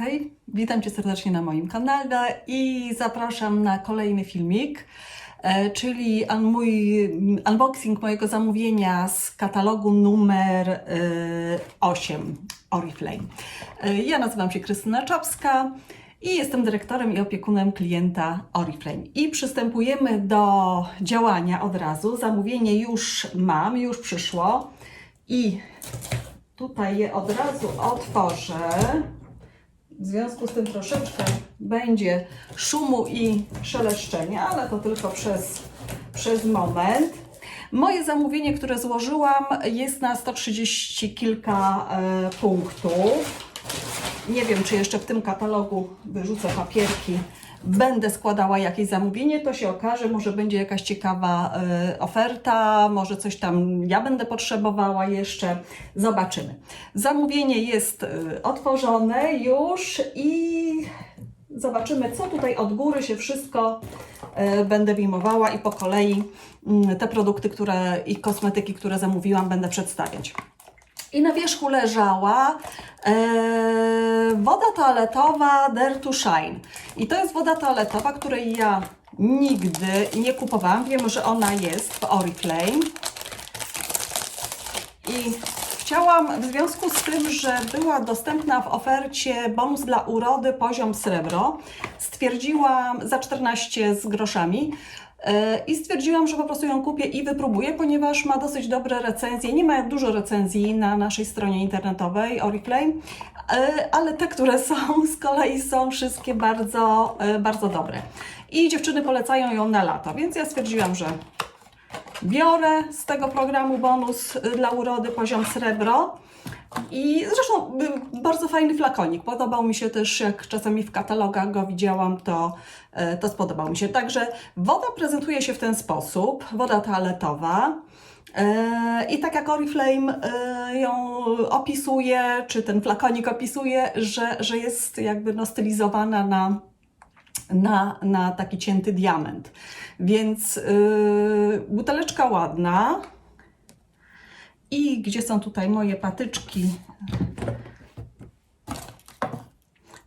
Hej, witam Cię serdecznie na moim kanale i zapraszam na kolejny filmik, e, czyli mój unboxing mojego zamówienia z katalogu numer e, 8 Oriflame. E, Ja nazywam się Krystyna Czapska i jestem dyrektorem i opiekunem klienta Oriflame. I przystępujemy do działania od razu. Zamówienie już mam, już przyszło i tutaj je od razu otworzę. W związku z tym troszeczkę będzie szumu i szeleszczenia, ale to tylko przez, przez moment. Moje zamówienie, które złożyłam, jest na 130 kilka e, punktów. Nie wiem, czy jeszcze w tym katalogu wyrzucę papierki. Będę składała jakieś zamówienie, to się okaże, może będzie jakaś ciekawa e, oferta, może coś tam ja będę potrzebowała jeszcze. Zobaczymy. Zamówienie jest e, otworzone już i zobaczymy, co tutaj od góry się wszystko e, będę wyjmowała i po kolei mm, te produkty, które i kosmetyki, które zamówiłam, będę przedstawiać. I na wierzchu leżała e, woda toaletowa Dare to Shine. I to jest woda toaletowa, której ja nigdy nie kupowałam. Wiem, że ona jest w Oriflame. I chciałam, w związku z tym, że była dostępna w ofercie bonus dla urody poziom srebro, stwierdziłam za 14 z groszami. E, I stwierdziłam, że po prostu ją kupię i wypróbuję, ponieważ ma dosyć dobre recenzje. Nie ma dużo recenzji na naszej stronie internetowej Oriflame, e, ale te, które są, z kolei są wszystkie bardzo, e, bardzo dobre. I dziewczyny polecają ją na lato, więc ja stwierdziłam, że biorę z tego programu bonus dla urody poziom srebro. I zresztą y, bardzo fajny flakonik. Podobał mi się też, jak czasami w katalogach go widziałam, to, y, to spodobał mi się. Także woda prezentuje się w ten sposób, woda toaletowa. Y, I tak jak Oriflame ją opisuje, czy ten flakonik opisuje, że, że jest jakby no stylizowana na, na, na taki cięty diament. Więc yy, buteleczka ładna. I gdzie są tutaj moje patyczki?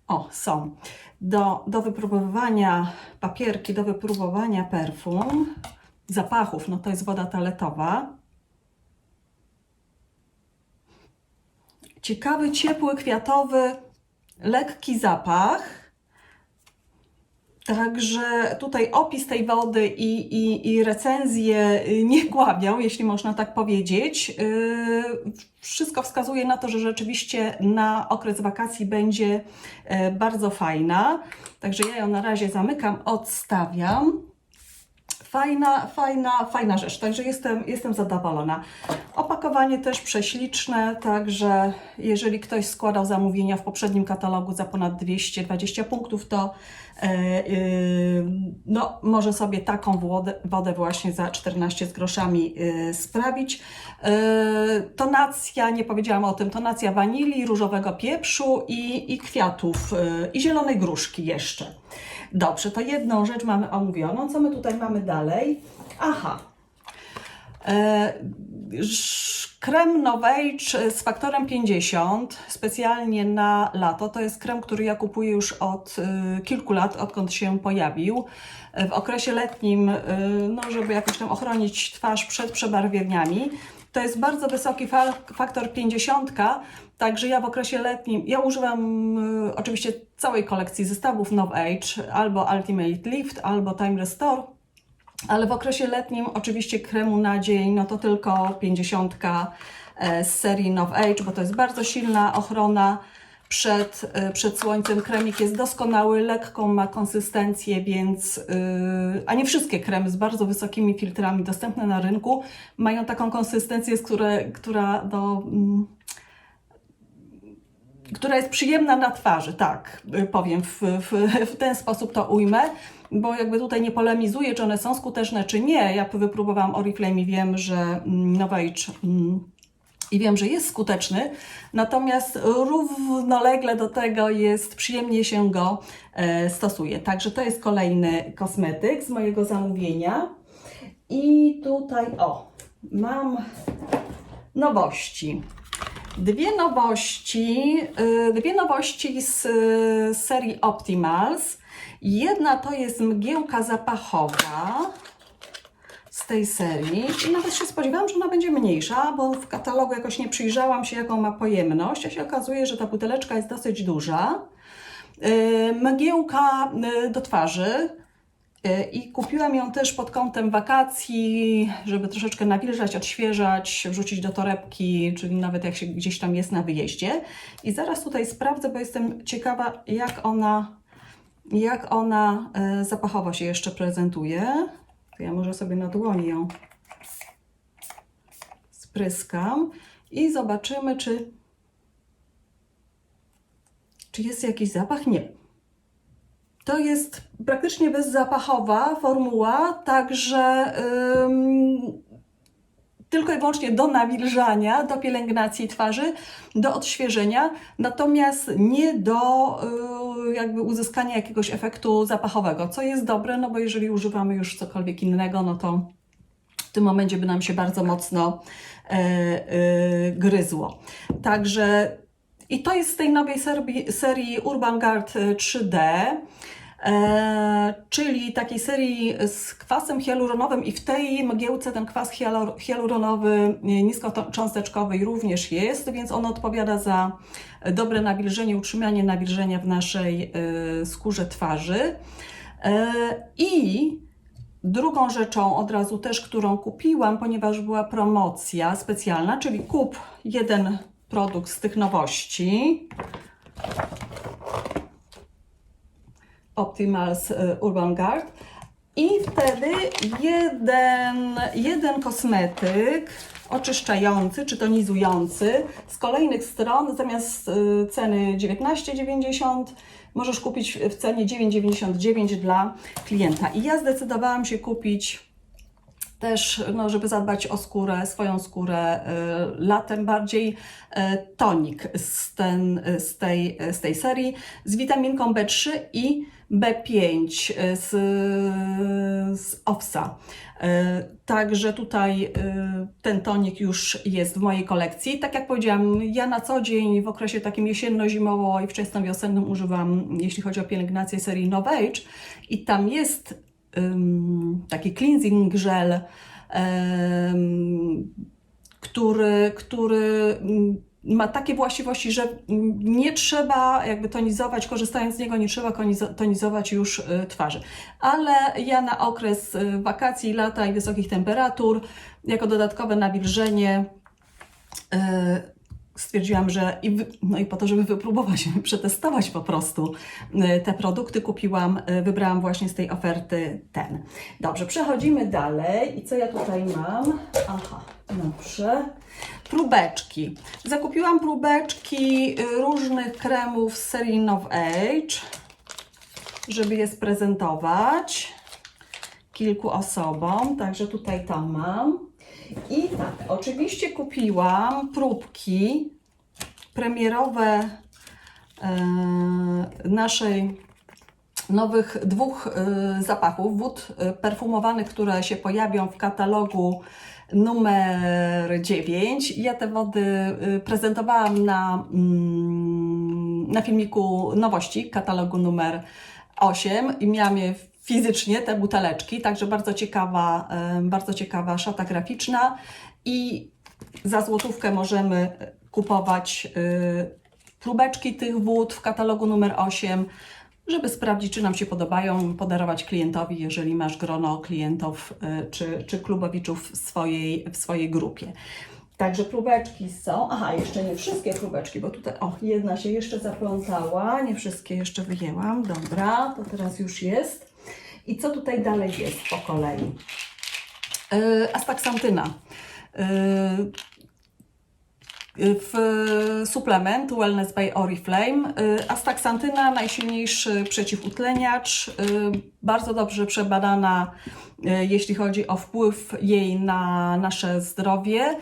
O, są. Do, do wypróbowania papierki, do wypróbowania perfum, zapachów, no to jest woda toaletowa. Ciekawy, ciepły, kwiatowy, lekki zapach. Także tutaj opis tej wody i, i, i recenzje y, nie kłamią, jeśli można tak powiedzieć. Yy, Wszystko wskazuje na to, że rzeczywiście na okres wakacji będzie e, bardzo fajna. Także ja ją na razie zamykam, odstawiam. Fajna, fajna, fajna rzecz, także jestem, jestem zadowolona. Opakowanie też prześliczne, także jeżeli ktoś składał zamówienia w poprzednim katalogu za ponad 220 punktów, to yy, no, może sobie taką wodę, wodę właśnie za 14 z groszami yy, sprawić. Yy, tonacja, nie powiedziałam o tym, tonacja wanilii, różowego pieprzu i, i kwiatów, yy, i zielonej gruszki jeszcze. Dobrze, to jedną rzecz mamy omówioną. Co my tutaj mamy dalej? Aha. E, krem Novage z faktorem 50, specjalnie na lato. To jest krem, który ja kupuję już od y, kilku lat, odkąd się pojawił. E, W okresie letnim, no, żeby jakoś tam ochronić twarz przed przebarwieniami. To jest bardzo wysoki fa- faktor 50, także ja w okresie letnim, ja używam y, oczywiście całej kolekcji zestawów Nov Age, albo Ultimate Lift, albo Time Restore, ale w okresie letnim oczywiście kremu na dzień, no to tylko 50 e, z serii Nov Age, bo to jest bardzo silna ochrona przed, e, przed słońcem. Kremik jest doskonały, lekką ma konsystencję, więc, yy, a nie wszystkie kremy z bardzo wysokimi filtrami dostępne na rynku mają taką konsystencję, z które, która do... Mm, która jest przyjemna na twarzy, tak y, powiem, w, w, w ten sposób to ujmę, bo jakby tutaj nie polemizuję, czy one są skuteczne, czy nie. Ja wypróbowałam Oriflame i wiem, że mm, Novage mm, i wiem, że jest skuteczny, natomiast równolegle do tego jest, przyjemnie się go e, stosuje. Także to jest kolejny kosmetyk z mojego zamówienia. I tutaj, o, mam nowości. Dwie nowości, y, dwie nowości z y, serii Optimals. Jedna to jest mgiełka zapachowa z tej serii i nawet się spodziewałam, że ona będzie mniejsza, bo w katalogu jakoś nie przyjrzałam się, jaką ma pojemność, a się okazuje, że ta buteleczka jest dosyć duża. Y, Mgiełka y, do twarzy, Y, I kupiłam ją też pod kątem wakacji, żeby troszeczkę nawilżać, odświeżać, wrzucić do torebki, czyli nawet jak się gdzieś tam jest na wyjeździe. I zaraz tutaj sprawdzę, bo jestem ciekawa, jak ona, jak ona zapachowo się jeszcze prezentuje. Ja może sobie na dłoni ją spryskam i zobaczymy, czy, czy jest jakiś zapach. Nie. To jest praktycznie bezzapachowa formuła, także ym, tylko i wyłącznie do nawilżania, do pielęgnacji twarzy, do odświeżenia, natomiast nie do y, jakby uzyskania jakiegoś efektu zapachowego, co jest dobre, no bo jeżeli używamy już cokolwiek innego, no to w tym momencie by nam się bardzo mocno e, e, gryzło. Także i to jest z tej nowej serii, serii Urban Guard e, 3D, e, czyli takiej serii z kwasem hialuronowym i w tej mgiełce ten kwas hialur- hialuronowy e, niskocząsteczkowy również jest, więc on odpowiada za dobre nawilżenie, utrzymanie nawilżenia w naszej e, skórze twarzy. E, I Drugą rzeczą od razu też, którą kupiłam, ponieważ była promocja specjalna, czyli kup jeden produkt z tych nowości. Optimals y, Urban Guard. I wtedy jeden, jeden kosmetyk oczyszczający czy tonizujący z kolejnych stron zamiast y, ceny 19,90 możesz kupić w cenie 9,99 dla klienta. I ja zdecydowałam się kupić też, no, żeby zadbać o skórę, swoją skórę y, latem bardziej, tonik z, ten, z, tej, z tej serii z witaminką B3 i B5 z, z OWSA. Y, Także tutaj y, ten tonik już jest w mojej kolekcji. Tak jak powiedziałam, ja na co dzień w okresie takim jesienno-zimowo i wczesnowiosennym używam, jeśli chodzi o pielęgnację serii Nove Age i tam jest ym, taki cleansing gel, ym, który, który mm, ma takie właściwości, że mm, nie trzeba jakby tonizować, korzystając z niego, nie trzeba tonizować już y, twarzy. Ale ja na okres y, wakacji, lata i wysokich temperatur, jako dodatkowe nawilżenie, y, stwierdziłam, że i, no i po to, żeby wypróbować, przetestować po prostu te produkty, kupiłam, wybrałam właśnie z tej oferty ten. Dobrze, przechodzimy dalej. I co ja tutaj mam? Aha, dobrze. Próbeczki. Zakupiłam próbeczki y, różnych kremów z serii Nove Age, żeby je sprezentować kilku osobom. Także tutaj to mam. I tak, oczywiście kupiłam próbki premierowe e, naszej nowych dwóch e, zapachów wód e, perfumowanych, które się pojawią w katalogu numer 9. Ja te wody e, prezentowałam na, mm, na filmiku nowości katalogu numer 8 i miałam je fizycznie, te buteleczki, także bardzo ciekawa, e, bardzo ciekawa szata graficzna i za złotówkę możemy kupować y, próbeczki tych wód w katalogu numer 8, żeby sprawdzić, czy nam się podobają, podarować klientowi, jeżeli masz grono klientów y, czy, czy klubowiczów w swojej, w swojej grupie. Także próbeczki są. Aha, jeszcze nie wszystkie próbeczki, bo tutaj, o, jedna się jeszcze zaplątała, nie wszystkie jeszcze wyjęłam. Dobra, to teraz już jest. I co tutaj dalej jest po kolei? Yy, Astaksantyna. Yy, w suplement Wellness by Oriflame. Y, Astaxantyna, najsilniejszy przeciwutleniacz, y, bardzo dobrze przebadana, y, jeśli chodzi o wpływ jej na nasze zdrowie.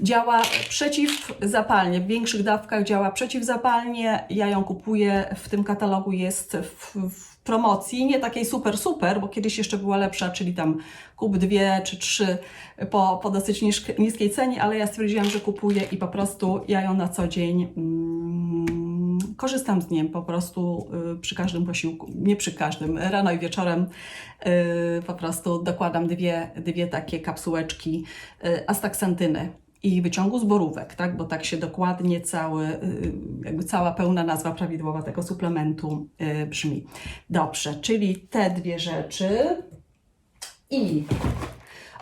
Działa przeciwzapalnie, w większych dawkach działa przeciwzapalnie. Ja ją kupuję, w tym katalogu jest w, w promocji, nie takiej super, super, bo kiedyś jeszcze była lepsza, czyli tam kup dwie czy trzy po, po dosyć niskiej cenie, ale ja stwierdziłam, że kupuję i po prostu ja ją na co dzień mm, korzystam z niej po prostu y, przy każdym posiłku, nie przy każdym, rano i wieczorem y, po prostu dokładam dwie, dwie takie kapsułeczki y, astaksantyny i wyciągu z borówek, tak? bo tak się dokładnie cały, y, jakby cała pełna nazwa prawidłowa tego suplementu y, brzmi. Dobrze, czyli te dwie rzeczy i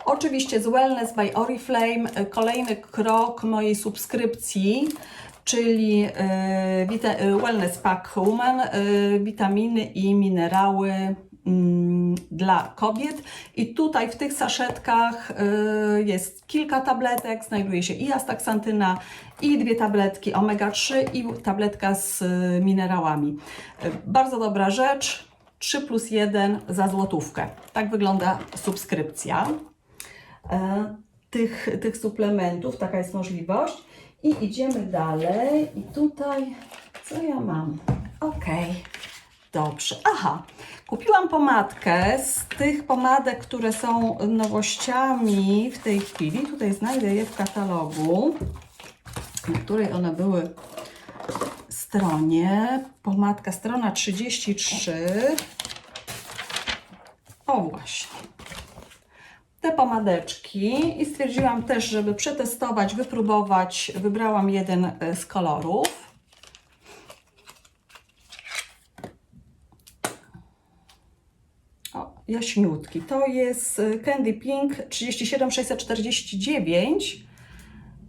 Oczywiście z Wellness by Oriflame y, kolejny krok mojej subskrypcji, czyli Wellness Pack Woman, y, witaminy i minerały dla kobiet. I tutaj w tych saszetkach y, jest kilka tabletek, znajduje się i astaksantyna, i dwie tabletki omega-3 i tabletka z y, minerałami. Y, Bardzo dobra rzecz, 3 plus 1 za złotówkę. Tak wygląda subskrypcja tych, tych suplementów, taka jest możliwość. I idziemy dalej. I tutaj, co ja mam? Okej, dobrze. Aha, kupiłam pomadkę z tych pomadek, które są nowościami w tej chwili. Tutaj znajdę je w katalogu, na której one były stronie. Pomadka, strona 33. O właśnie te pomadeczki i stwierdziłam też, żeby przetestować, wypróbować, wybrałam jeden e, z kolorów. O, jaśniutki. To jest e, Candy Pink 37649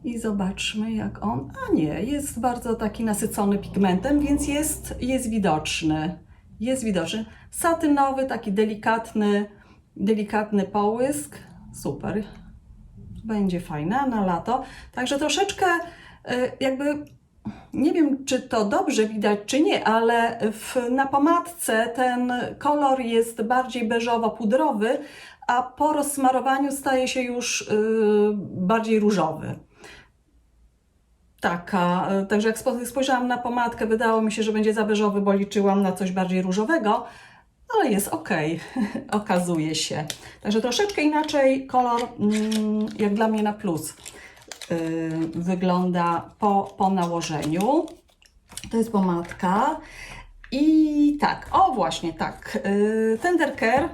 i zobaczmy jak on, a nie, jest bardzo taki nasycony pigmentem, więc jest, jest widoczny. Jest widoczny. Satynowy, taki delikatny, delikatny połysk. Super. Będzie fajna na lato. Także troszeczkę y, jakby nie wiem, czy to dobrze widać, czy nie, ale w, na pomadce ten kolor jest bardziej beżowo-pudrowy, a po rozsmarowaniu staje się już y, bardziej różowy. Taka, y, także jak spo- spojrzałam na pomadkę, wydało mi się, że będzie za beżowy, bo liczyłam na coś bardziej różowego, ale jest ok, okazuje się. Także troszeczkę inaczej kolor, mm, jak dla mnie na plus, wygląda po, po nałożeniu. To jest pomadka. I tak, o właśnie, tak. Yy, Tender Care.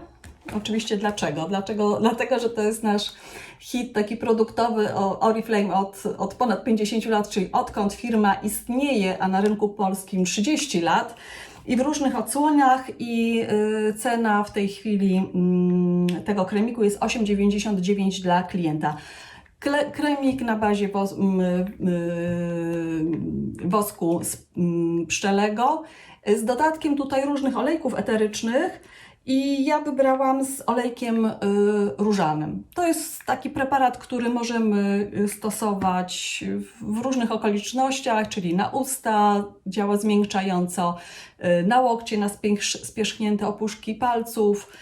Oczywiście dlaczego? dlaczego? Dlatego, że to jest nasz hit taki produktowy Oriflame od, od ponad 50 lat, czyli odkąd firma istnieje, a na rynku polskim 30 lat. I w różnych odsłoniach i y, cena w tej chwili mm, tego kremiku jest 8,99 dla klienta. Kremik na bazie wos, wosku pszczelego z dodatkiem tutaj różnych olejków eterycznych i ja wybrałam z olejkiem y, różanym. To jest taki preparat, który możemy y, stosować w, różnych okolicznościach, czyli na usta, działa zmiękczająco, y, na łokcie, na spierzchnięte opuszki palców,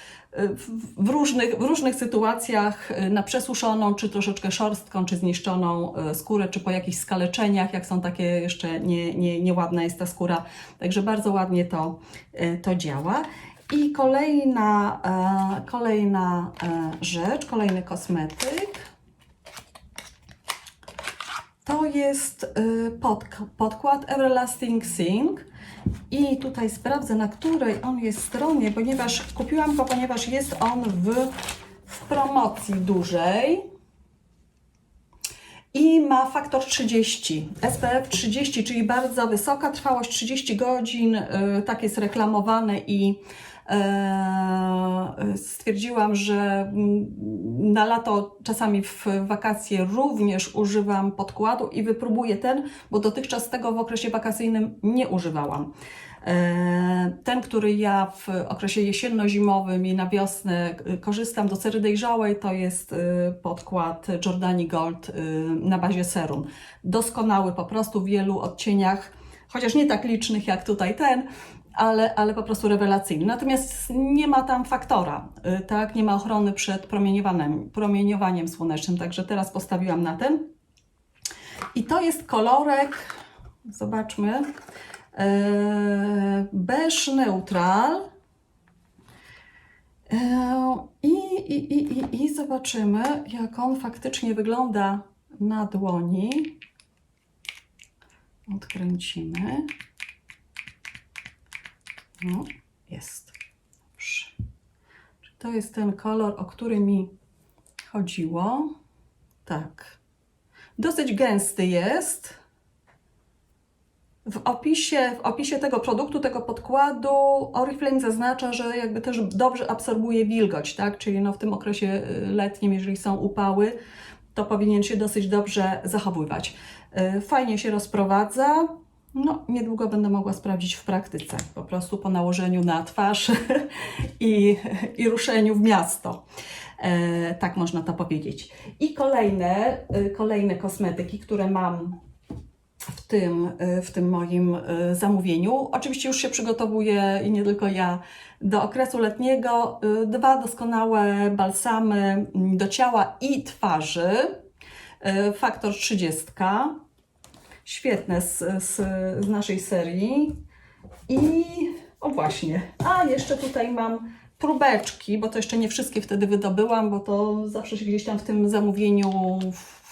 w, różnych, w różnych sytuacjach, y, na przesuszoną, czy troszeczkę szorstką, czy zniszczoną y, skórę, czy po jakichś skaleczeniach, jak są takie jeszcze nie, nie, nieładna jest ta skóra. Także bardzo ładnie to, y, to działa. I kolejna, e, kolejna e, rzecz, kolejny kosmetyk. To jest y, pod, podkład Everlasting Sing. I tutaj sprawdzę, na której on jest stronie, ponieważ kupiłam go, ponieważ jest on w, w promocji dużej. I ma faktor 30, SPF 30, czyli bardzo wysoka trwałość 30 godzin, y, tak jest reklamowane i stwierdziłam, że mm, na lato, czasami w wakacje również używam podkładu i wypróbuję ten, bo dotychczas tego w okresie wakacyjnym nie używałam. E, Ten, który ja w okresie jesienno-zimowym i na wiosnę y, korzystam do cery dojrzałej, to jest podkład Jordani Gold na bazie serum. Doskonały po prostu w wielu odcieniach, chociaż nie tak licznych jak tutaj ten, ale, ale po prostu rewelacyjny. Natomiast nie ma tam faktora, y, tak? Nie ma ochrony przed promieniowaniem, promieniowaniem słonecznym, także teraz postawiłam na ten. I to jest kolorek, zobaczmy, e, beige neutral. I, i, i, i, I zobaczymy, jak on faktycznie wygląda na dłoni. Odkręcimy. No, jest. Dobrze. To jest ten kolor, o który mi chodziło? Tak. Dosyć gęsty jest. W opisie, w opisie tego produktu, tego podkładu Oriflame zaznacza, że jakby też dobrze absorbuje wilgoć, tak? Czyli no w tym okresie y, letnim, jeżeli są upały, to powinien się dosyć dobrze zachowywać. Y, Fajnie się rozprowadza. No, niedługo będę mogła sprawdzić w praktyce, po prostu po nałożeniu na twarz i, i ruszeniu w miasto. E, tak można to powiedzieć. I kolejne, y, kolejne kosmetyki, które mam w tym, y, w tym moim y, zamówieniu. Oczywiście już się przygotowuję i nie tylko ja do okresu letniego. Dwa doskonałe balsamy do ciała i twarzy. Faktor 30. Świetne z, z, z naszej serii. I o właśnie, a jeszcze tutaj mam próbeczki, bo to jeszcze nie wszystkie wtedy wydobyłam, bo to zawsze się gdzieś tam w tym zamówieniu w,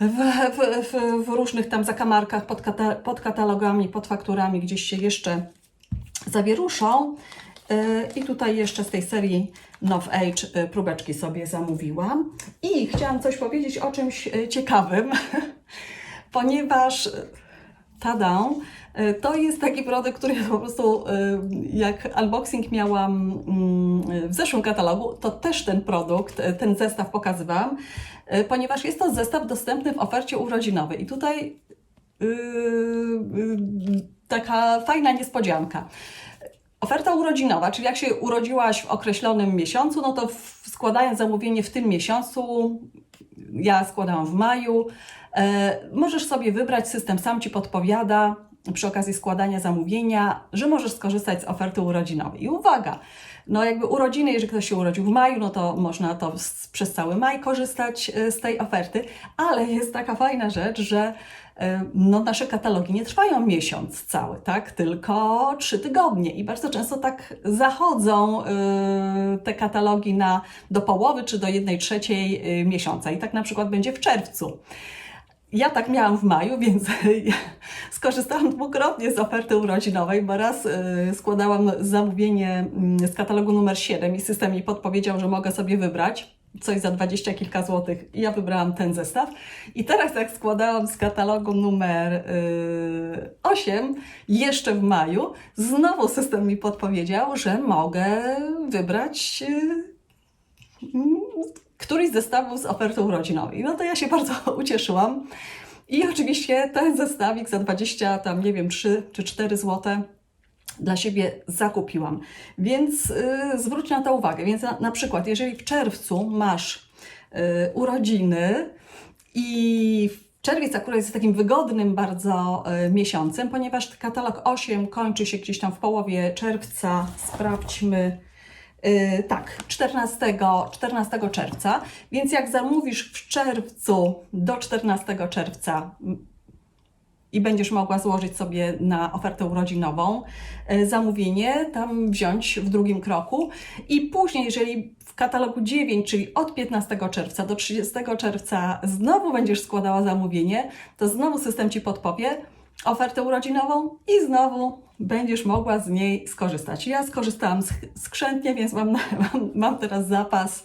w, w, w różnych tam zakamarkach, pod, kata, pod katalogami, pod fakturami gdzieś się jeszcze zawieruszą. Yy, I tutaj jeszcze z tej serii Nov Age yy, próbeczki sobie zamówiłam. I chciałam coś powiedzieć o czymś yy, ciekawym, ponieważ tada, to jest taki produkt, który po prostu jak unboxing miałam yy, w zeszłym katalogu, to też ten produkt, ten zestaw pokazywałam, ponieważ jest to zestaw dostępny w ofercie urodzinowej. I tutaj yy, yy, taka fajna niespodzianka. Oferta urodzinowa, czyli jak się urodziłaś w określonym miesiącu, no to w, składając zamówienie w tym miesiącu, ja składałam w maju, e, możesz sobie wybrać, system sam Ci podpowiada przy okazji składania zamówienia, że możesz skorzystać z oferty urodzinowej. I uwaga, no jakby urodziny, jeżeli ktoś się urodził w maju, no to można to z, przez cały maj korzystać e, z tej oferty, ale jest taka fajna rzecz, że no, nasze katalogi nie trwają miesiąc cały, tak? Tylko trzy tygodnie i bardzo często tak zachodzą e, te katalogi na, do połowy czy do jednej trzeciej e, miesiąca i tak na przykład będzie w czerwcu. Ja tak miałam w maju, więc skorzystałam dwukrotnie z oferty urodzinowej, bo raz składałam zamówienie mm, z katalogu numer 7 i system mi podpowiedział, że mogę sobie wybrać coś za dwadzieścia kilka złotych ja wybrałam ten zestaw. I teraz jak składałam z katalogu numer y, 8, jeszcze w maju, znowu system mi podpowiedział, że mogę wybrać y, któryś z zestawów z ofertą urodzinowej. No to ja się bardzo ucieszyłam. I oczywiście ten zestawik za 20, tam nie wiem, 3 czy 4 złote dla siebie zakupiłam. Więc y, zwróć na to uwagę. Więc na, na przykład, jeżeli w czerwcu masz y, urodziny i czerwiec akurat jest takim wygodnym bardzo y, miesiącem, ponieważ katalog 8 kończy się gdzieś tam w połowie czerwca. Sprawdźmy. Yy, tak, 14, 14 czerwca. Więc jak zamówisz w czerwcu do 14 czerwca i będziesz mogła złożyć sobie na ofertę urodzinową yy, zamówienie, tam wziąć w drugim kroku. I później, jeżeli w katalogu 9, czyli od 15 czerwca do 30 czerwca znowu będziesz składała zamówienie, to znowu system Ci podpowie, ofertę urodzinową i znowu będziesz mogła z niej skorzystać. Ja skorzystałam sk- skrzętnie, więc mam, mam, mam teraz zapas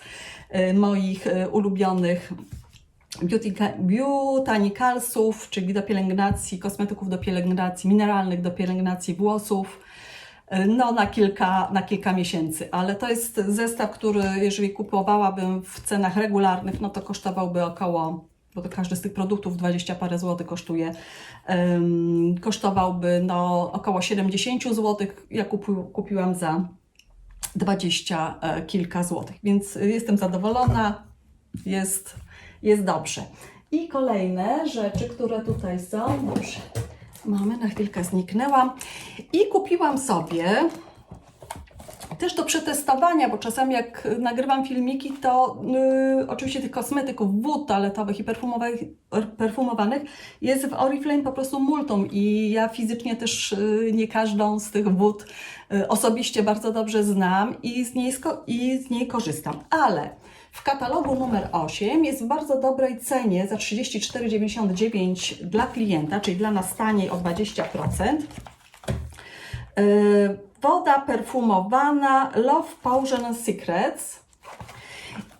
y, moich y, ulubionych botanicalsów, czyli do pielęgnacji, kosmetyków do pielęgnacji, mineralnych do pielęgnacji włosów. y, No, na kilka, na kilka miesięcy, ale to jest zestaw, który jeżeli kupowałabym w cenach regularnych, no to kosztowałby około bo to każdy z tych produktów 20 parę złotych kosztuje, um, kosztowałby no, około 70 złotych. Ja kupi, kupiłam za 20 e, kilka złotych, więc jestem zadowolona, jest, jest dobrze. I kolejne rzeczy, które tutaj są, dobrze, mamy, na chwilkę zniknęłam i kupiłam sobie też do przetestowania, bo czasami jak nagrywam filmiki, to y, oczywiście tych kosmetyków, wód toaletowych i perfumowanych, perfumowanych jest w Oriflame po prostu multum i ja fizycznie też y, nie każdą z tych wód y, osobiście bardzo dobrze znam i z niej, i z niej korzystam. Ale w katalogu numer 8 jest w bardzo dobrej cenie za 34,99 dla klienta, czyli dla nas taniej o 20%. Yy, Woda perfumowana Love Potion Secrets.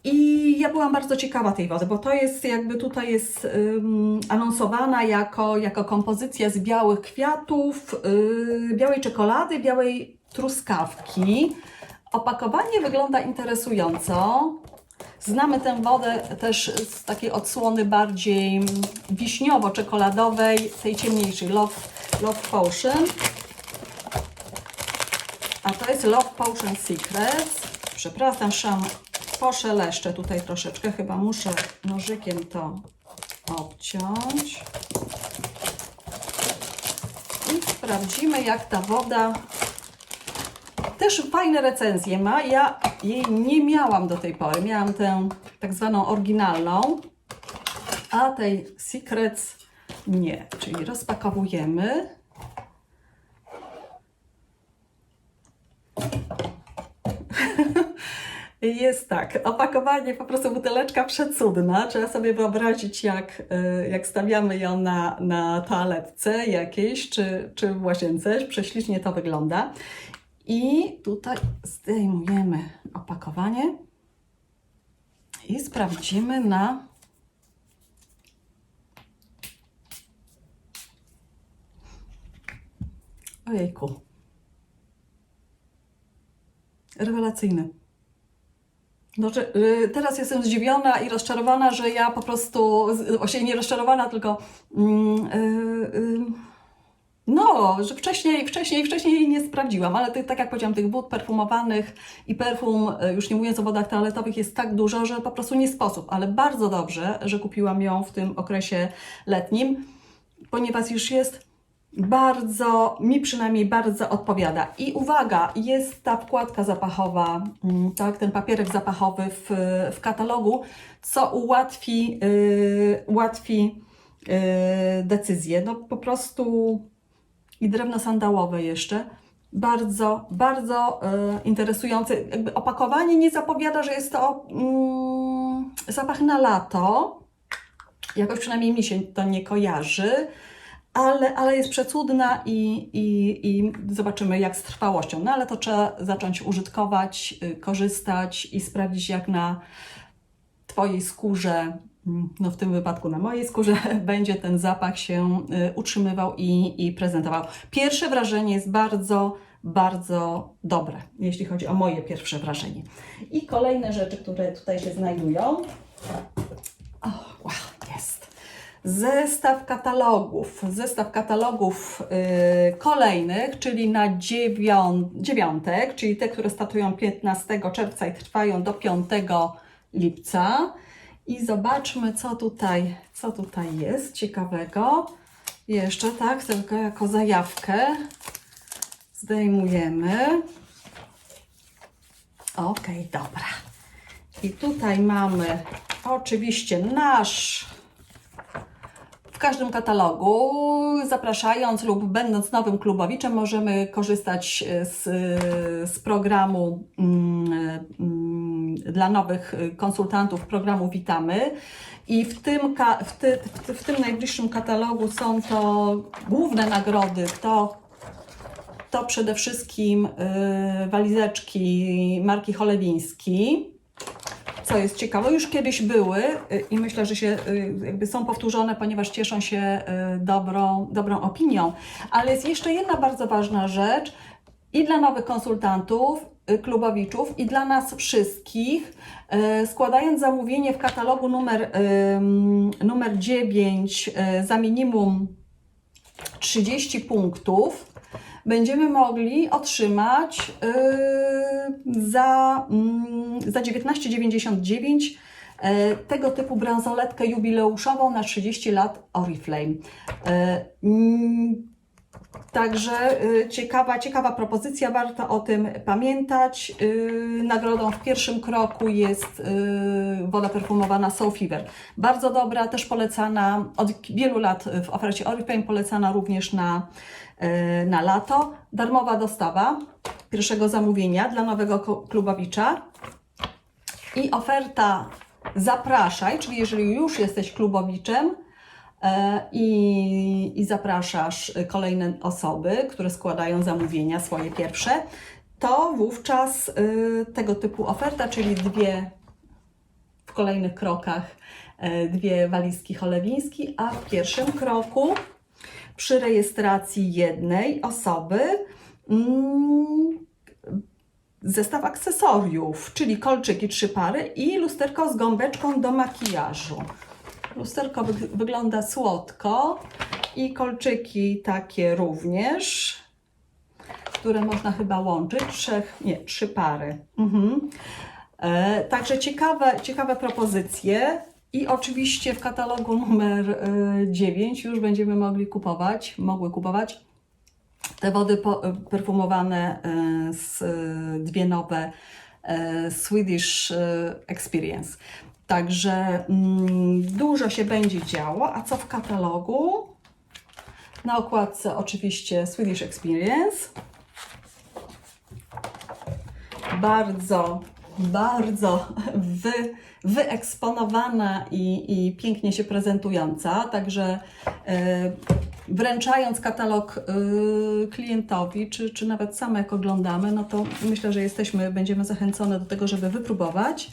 I ja byłam bardzo ciekawa tej wody, bo to jest jakby tutaj jest ym, anonsowana jako, jako kompozycja z białych kwiatów, yy, białej czekolady, białej truskawki. Opakowanie wygląda interesująco. Znamy tę wodę też z takiej odsłony bardziej wiśniowo-czekoladowej, tej ciemniejszej Love, Love Potion. A to jest Love Potion Secrets. Przepraszam, poszeleszczę tutaj troszeczkę. Chyba muszę nożykiem to obciąć. I sprawdzimy, jak ta woda. Też fajne recenzje ma. Ja jej nie miałam do tej pory. Miałam tę tak zwaną oryginalną, a tej Secrets nie. Czyli rozpakowujemy. Jest tak, opakowanie, po prostu buteleczka przecudna. Trzeba sobie wyobrazić, jak, y, jak stawiamy ją na, na toaletce jakiejś, czy, czy w łazience. Prześlicznie to wygląda. I tutaj zdejmujemy opakowanie i sprawdzimy na Ojejku. Rewelacyjny. No, teraz jestem zdziwiona i rozczarowana, że ja po prostu, właściwie nie rozczarowana, tylko mm, y, y, no, że wcześniej, wcześniej, wcześniej nie sprawdziłam, ale tak jak powiedziałam, tych wód perfumowanych i perfum, y, już nie mówiąc o wodach toaletowych, jest tak dużo, że po prostu nie sposób, ale bardzo dobrze, że kupiłam ją w tym okresie letnim, ponieważ już jest bardzo, mi przynajmniej bardzo odpowiada. I uwaga, jest ta wkładka zapachowa, mm, tak, ten papierek zapachowy w, w katalogu, co ułatwi, yy, ułatwi yy, decyzję. No po prostu i drewno sandałowe jeszcze. Bardzo, bardzo yy, interesujące. Jakby opakowanie nie zapowiada, że jest to mm, zapach na lato. Jakoś przynajmniej mi się to nie kojarzy ale, ale jest przecudna i, i, i zobaczymy jak z trwałością. No ale to trzeba zacząć użytkować, y, korzystać i sprawdzić jak na Twojej skórze, no w tym wypadku na mojej skórze, będzie ten zapach się y, utrzymywał i, i prezentował. Pierwsze wrażenie jest bardzo, bardzo dobre, jeśli chodzi o moje pierwsze wrażenie. I kolejne rzeczy, które tutaj się znajdują. O, wow, jest. Zestaw katalogów. Zestaw katalogów y, kolejnych, czyli na dziewią- dziewiątek, czyli te, które startują 15 czerwca i trwają do 5 lipca. I zobaczmy, co tutaj, co tutaj jest ciekawego. Jeszcze tak, tylko jako zajawkę zdejmujemy. Ok, dobra. I tutaj mamy oczywiście nasz każdym katalogu, zapraszając lub będąc nowym klubowiczem, możemy korzystać z, z programu mm, mm, dla nowych konsultantów, programu Witamy. I w tym, w, ty, w tym najbliższym katalogu są to główne nagrody. To, to przede wszystkim y, walizeczki marki Cholewiński co jest ciekawe, już kiedyś były y, i myślę, że się y, jakby są powtórzone, ponieważ cieszą się y, dobrą, dobrą opinią. Ale jest jeszcze jedna bardzo ważna rzecz i dla nowych konsultantów, klubowiczów i dla nas wszystkich. Składając zamówienie w katalogu numer, numer 9 y, za minimum 30 punktów, będziemy mogli otrzymać yy, za, mm, za 19,99 e, tego typu bransoletkę jubileuszową na 30 lat Oriflame. Także y, ciekawa, ciekawa propozycja, warto o tym pamiętać. Y, Nagrodą w pierwszym kroku jest y, woda perfumowana Soul Fever. Bardzo dobra, też polecana od wielu lat w ofercie Oriflame, polecana również na, na lato. Darmowa dostawa pierwszego zamówienia dla nowego klubowicza. I oferta zapraszaj, czyli jeżeli już jesteś klubowiczem, i, i zapraszasz kolejne osoby, które składają zamówienia swoje pierwsze, to wówczas y, tego typu oferta, czyli dwie w kolejnych krokach e, dwie walizki cholewiński, a w pierwszym kroku przy rejestracji jednej osoby mm, zestaw akcesoriów, czyli kolczyki trzy pary i lusterko z gąbeczką do makijażu. Lusterko wyg- wygląda słodko i kolczyki takie również, które można chyba łączyć. Trzech, nie, trzy pary. Mhm. E, także ciekawe, ciekawe propozycje. I oczywiście w katalogu numer e, 9 już będziemy mogli kupować, mogły kupować te wody perfumowane e, z e, dwie nowe e, Swedish e, Experience. Także mm, dużo się będzie działo. A co w katalogu? Na okładce oczywiście Swedish Experience. Bardzo, bardzo wy, wyeksponowana i, i pięknie się prezentująca. Także e, wręczając katalog y, klientowi, czy, czy nawet same jak oglądamy, no to myślę, że jesteśmy, będziemy zachęcone do tego, żeby wypróbować.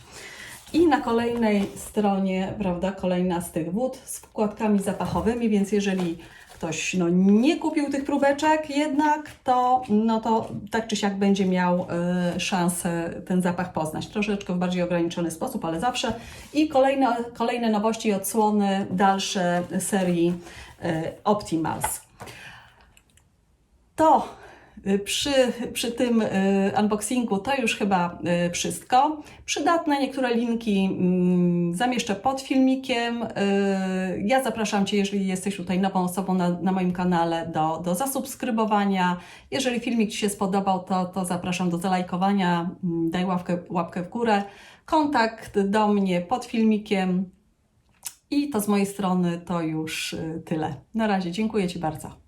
I na kolejnej stronie, prawda, kolejna z tych wód z wkładkami zapachowymi, więc jeżeli ktoś no, nie kupił tych próbeczek jednak, to, no to tak czy siak będzie miał y, szansę ten zapach poznać. Troszeczkę w bardziej ograniczony sposób, ale zawsze. I kolejne, kolejne nowości i odsłony dalsze serii y, Optimals. To przy, przy tym y, unboxingu to już chyba y, wszystko. Przydatne niektóre linki mm, zamieszczę pod filmikiem. Y, Ja zapraszam Cię, jeżeli jesteś tutaj nową osobą na, na moim kanale, do, do zasubskrybowania. Jeżeli filmik Ci się spodobał, to, to zapraszam do zalajkowania. Mm, Daj łapkę, łapkę w górę. Kontakt do mnie pod filmikiem. I to z mojej strony to już y, tyle. Na razie, dziękuję Ci bardzo.